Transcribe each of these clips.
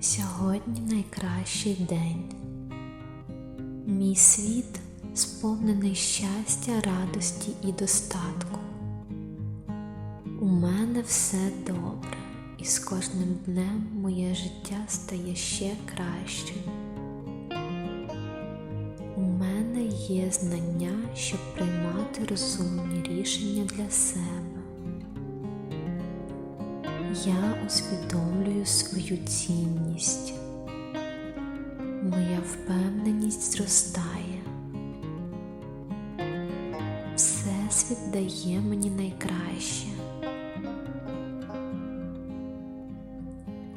Сьогодні найкращий день. Мій світ сповнений щастя, радості і достатку. У мене все добре, і з кожним днем моє життя стає ще кращим. У мене є знання, щоб приймати розумні рішення для себе. Я усвідомлюю свою цінність. Моя впевненість зростає. Всесвіт дає мені найкраще.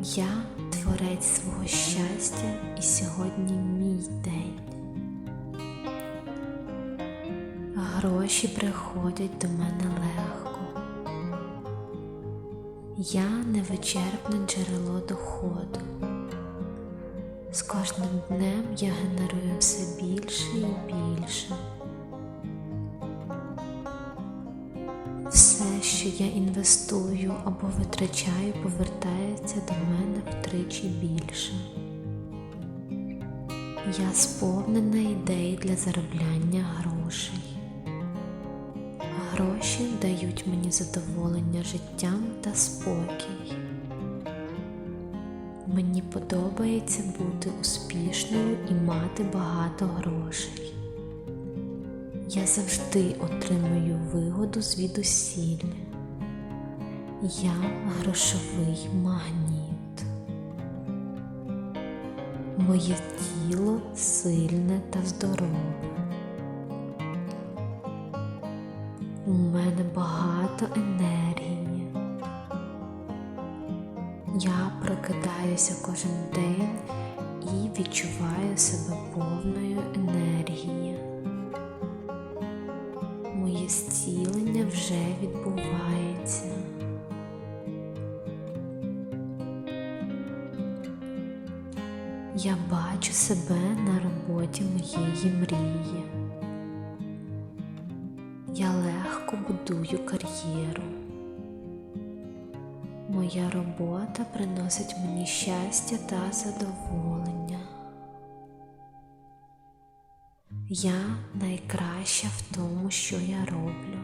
Я творець свого щастя, і сьогодні мій день. Гроші приходять до мене легко. Я невичерпне джерело доходу. З кожним днем я генерую все більше і більше. Все, що я інвестую або витрачаю, повертається до мене втричі більше. Я сповнена ідей для заробляння грошей. Гроші дають мені задоволення життям та спокій. Мені подобається бути успішною і мати багато грошей. Я завжди отримую вигоду звідусіль. Я грошовий магніт. Моє тіло сильне та здорове. У мене багато енергії. Я прокидаюся кожен день і відчуваю себе повною енергії. Моє зцілення вже відбувається. Я бачу себе на роботі моєї мрії. Я легко будую кар'єру. Моя робота приносить мені щастя та задоволення. Я найкраща в тому, що я роблю.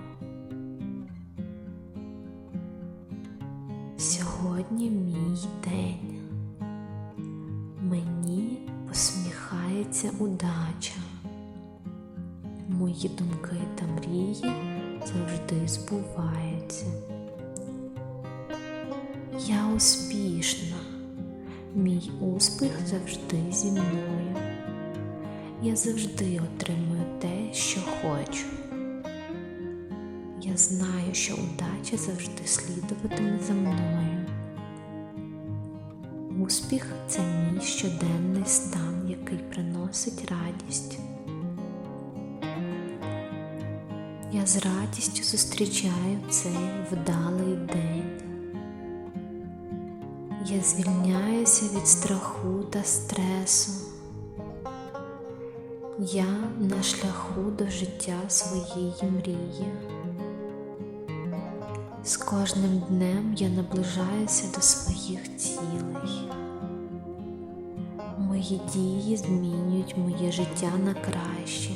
Сьогодні мій день. Мені посміхається удача. Мої думки та мрії завжди збуваються. Я успішна, мій успіх завжди зі мною. Я завжди отримую те, що хочу. Я знаю, що удача завжди слідуватиме за мною. Успіх це мій щоденний стан, який приносить радість. Я з радістю зустрічаю цей вдалий день. Я звільняюся від страху та стресу. Я на шляху до життя своєї мрії. З кожним днем я наближаюся до своїх цілей. Мої дії змінюють моє життя на краще.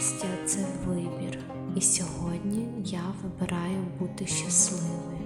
Щастя це вибір, і сьогодні я вибираю бути щасливою.